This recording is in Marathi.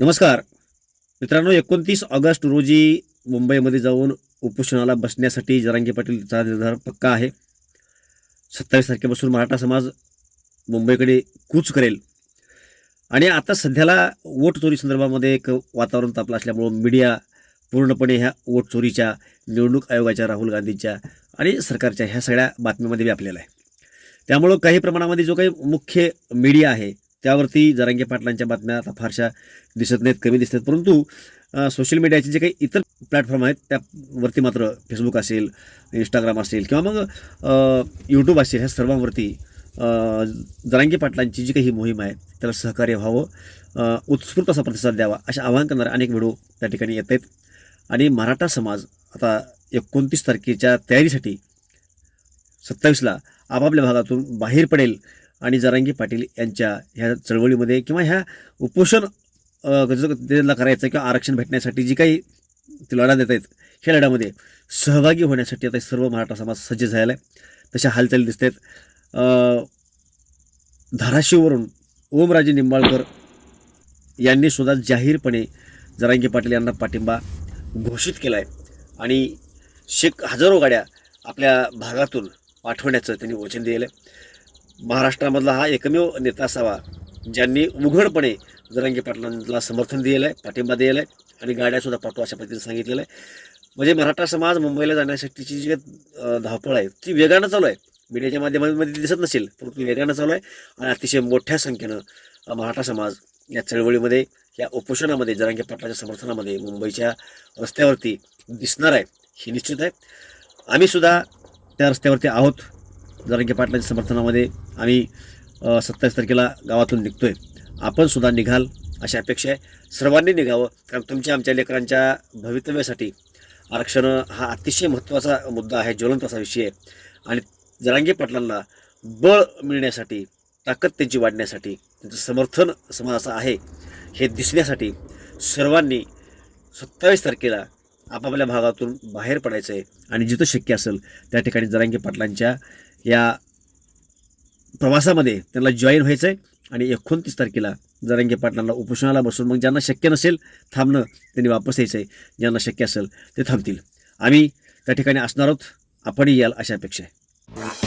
नमस्कार. मित्रांनो एकोणतीस ऑगस्ट रोजी मुंबईमध्ये जाऊन उपोषणाला बसण्यासाठी जरांगे पाटीलचा निर्धार पक्का आहे. सत्तावीस तारखेपासून मराठा समाज मुंबईकडे कूच करेल. आणि आता सध्याला वोट चोरी संदर्भामध्ये एक वातावरण तापलं असल्यामुळं मीडिया पूर्णपणे ह्या वोट चोरीच्या निवडणूक आयोगाच्या राहुल गांधींच्या आणि सरकारच्या ह्या सगळ्या बातम्यांमध्ये व्यापलेला आहे. त्यामुळं काही प्रमाणामध्ये जो काही मुख्य मीडिया आहे त्यावरती जरांगे पाटलांच्या बातम्या आता फारशा दिसत नाहीत कमी दिसतात परंतु सोशल मीडियाचे जे काही इतर प्लॅटफॉर्म आहेत त्यावरती मात्र फेसबुक असेल इंस्टाग्राम असेल किंवा मग यूट्यूब असेल ह्या सर्वांवरती जरांगे पाटलांची जी काही मोहीम आहे त्याला सहकार्य व्हावं उत्स्फूर्त असा प्रतिसाद द्यावा अशा आवाहन करणारे अनेक व्हिडिओ त्या ठिकाणी येत आहेत. आणि मराठा समाज आता एकोणतीस तारखेच्या तयारीसाठी सत्तावीसला आपापल्या भागातून बाहेर पडेल आणि जरांगी पाटील यांच्या ह्या चळवळीमध्ये किंवा ह्या उपोषण अ, त्याला करायचं किंवा आरक्षण भेटण्यासाठी जी काही ते लढा देत आहेत ह्या लढ्यामध्ये सहभागी होण्यासाठी आता सर्व मराठा समाज सज्ज झालेला आहे. तशा हालचाली दिसत आहेत. धाराशिववरून ओमराजे निंबाळकर यांनी सुद्धा जाहीरपणे जरांगी पाटील यांना पाठिंबा घोषित केला आहे आणि शेक हजारो गाड्या आपल्या भागातून पाठवण्याचं त्यांनी वचन दिलेलं आहे. महाराष्ट्रामधला हा एकमेव नेता असावा ज्यांनी उघडपणे जरांगे पाटलांना समर्थन दिलेलं आहे पाठिंबा दिलेला आहे आणि गाड्यासुद्धा पाठवू अशा पद्धतीने सांगितलेलं आहे. म्हणजे मराठा समाज मुंबईला जाण्यासाठीची जी धावपळ आहे ती वेगानं चालू आहे. मीडियाच्या माध्यमामध्ये ती दिसत नसेल परंतु वेगानं चालू आहे आणि अतिशय मोठ्या संख्येनं मराठा समाज या चळवळीमध्ये या उपोषणामध्ये जरांगे पाटलाच्या समर्थनामध्ये मुंबईच्या रस्त्यावरती दिसणार आहे हे निश्चित आहे. आम्ही सुद्धा त्या रस्त्यावरती आहोत. जरांगे पाटलांच्या समर्थनामध्ये आम्ही सत्तावीस तारखेला गावातून निघतोय. आपण सुद्धा निघाल अशी अपेक्षा आहे. सर्वांनी निघावं कारण तुमच्या आमच्या लेकरांच्या भवितव्यासाठी आरक्षण हा अतिशय महत्त्वाचा मुद्दा आहे ज्वलंत असा विषय आहे. आणि जरांगे पाटलांना बळ मिळण्यासाठी ताकद त्यांची वाढण्यासाठी त्यांचं समर्थन समाजाचं आहे हे दिसण्यासाठी सर्वांनी सत्तावीस तारखेला आपापल्या भागातून बाहेर पडायचं आहे आणि जिथं शक्य असेल त्या ठिकाणी जरांगे पाटलांच्या या प्रवासामध्ये त्यांना जॉईन व्हायचं आहे आणि एकोणतीस तारखेला जरंगे पाटलांना उपोषणाला बसून मग ज्यांना शक्य नसेल थांबणं त्यांनी वापस यायचं आहे ज्यांना शक्य असेल ते थांबतील. आम्ही त्या ठिकाणी असणार आहोत. आपणही याल अशा अपेक्षा आहे.